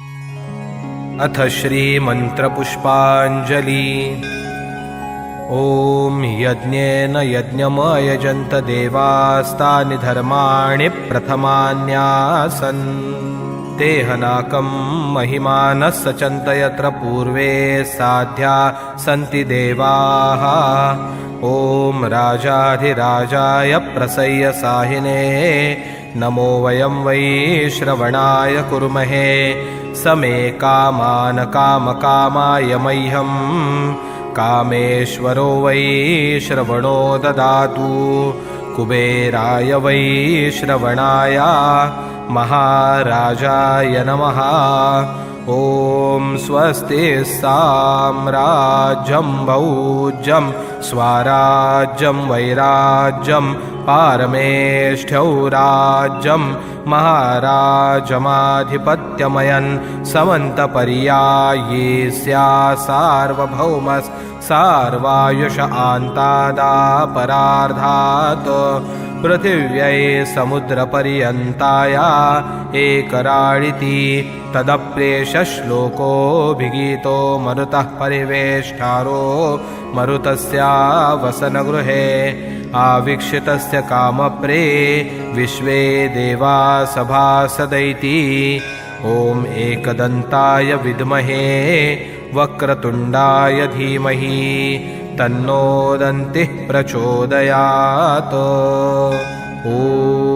अथ श्रीमन्त्रपुष्पाञ्जलि। ॐ यज्ञेन यज्ञमयजन्त देवास्तानि धर्माणि प्रथमान्यासन्। देहनाकं महिमानः सचन्त यत्र पूर्वे साध्या सन्ति देवाः। ॐ राजाधिराजाय प्रसय्य साहिने। नमो वयं वै श्रवणाय कुर्महे समे कामान् कामकामाय मह्यं। कामेश्वरो वै श्रवणो ददातु। कुबेराय वै श्रवणाय। महाराजाय नमः। ॐ स्वस्ति साम्राज्यं भौज्यं स्वाराज्यं वैराज्यं पारमेष्ठ्यौ राज्यं महाराजमाधिपत्यमयन् समन्तपर्याये स्या सार्वभौमस् सार्वायुष आन्तादापरार्धात् पृथिव्यै समुद्रपर्यन्ताया एकराळिति तदप्रेषश्लोकोऽभिगीतो मरुतः परिवेष्टारो मरुतस्या आवीक्षितस्य कामप्रे विश्वे देवा सभासदैति ॐ एकदन्ताय विद्महे वक्रतुण्डाय धीमहि तन्नो दन्तिः प्रचोदयात्। ॐ